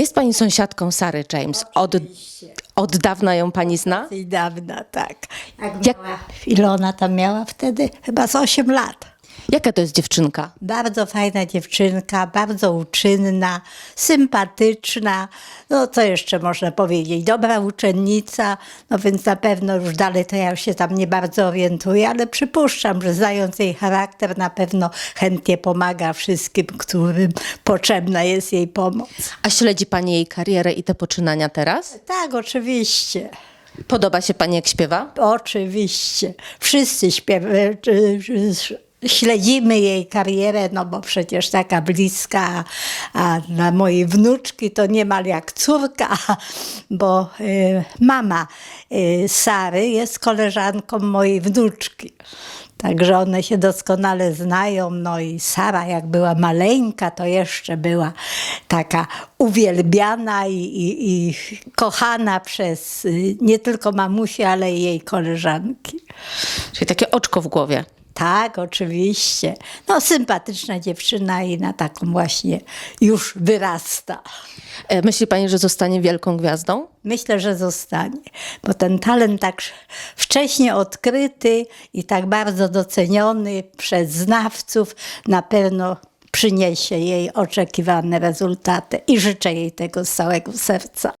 Jest pani sąsiadką Sary James. Od, od dawna ją pani zna? I dawna, tak. Jak Jak- miała, ile ona tam miała wtedy? Chyba z 8 lat. Jaka to jest dziewczynka? Bardzo fajna dziewczynka, bardzo uczynna, sympatyczna. No co jeszcze można powiedzieć? Dobra uczennica, no więc na pewno już dalej to ja się tam nie bardzo orientuję, ale przypuszczam, że znając jej charakter, na pewno chętnie pomaga wszystkim, którym potrzebna jest jej pomoc. A śledzi pani jej karierę i te poczynania teraz? Tak, oczywiście. Podoba się pani, jak śpiewa? Oczywiście. Wszyscy śpiewają. Śledzimy jej karierę, no bo przecież taka bliska, a dla mojej wnuczki to niemal jak córka, bo y, mama y, Sary jest koleżanką mojej wnuczki. Także one się doskonale znają. No i Sara, jak była maleńka, to jeszcze była taka uwielbiana i, i, i kochana przez y, nie tylko mamusię, ale i jej koleżanki. Czyli takie oczko w głowie. Tak, oczywiście. No, sympatyczna dziewczyna i na taką właśnie już wyrasta. E, Myśli pani, że zostanie wielką gwiazdą? Myślę, że zostanie, bo ten talent tak wcześnie odkryty i tak bardzo doceniony przez znawców na pewno przyniesie jej oczekiwane rezultaty i życzę jej tego z całego serca.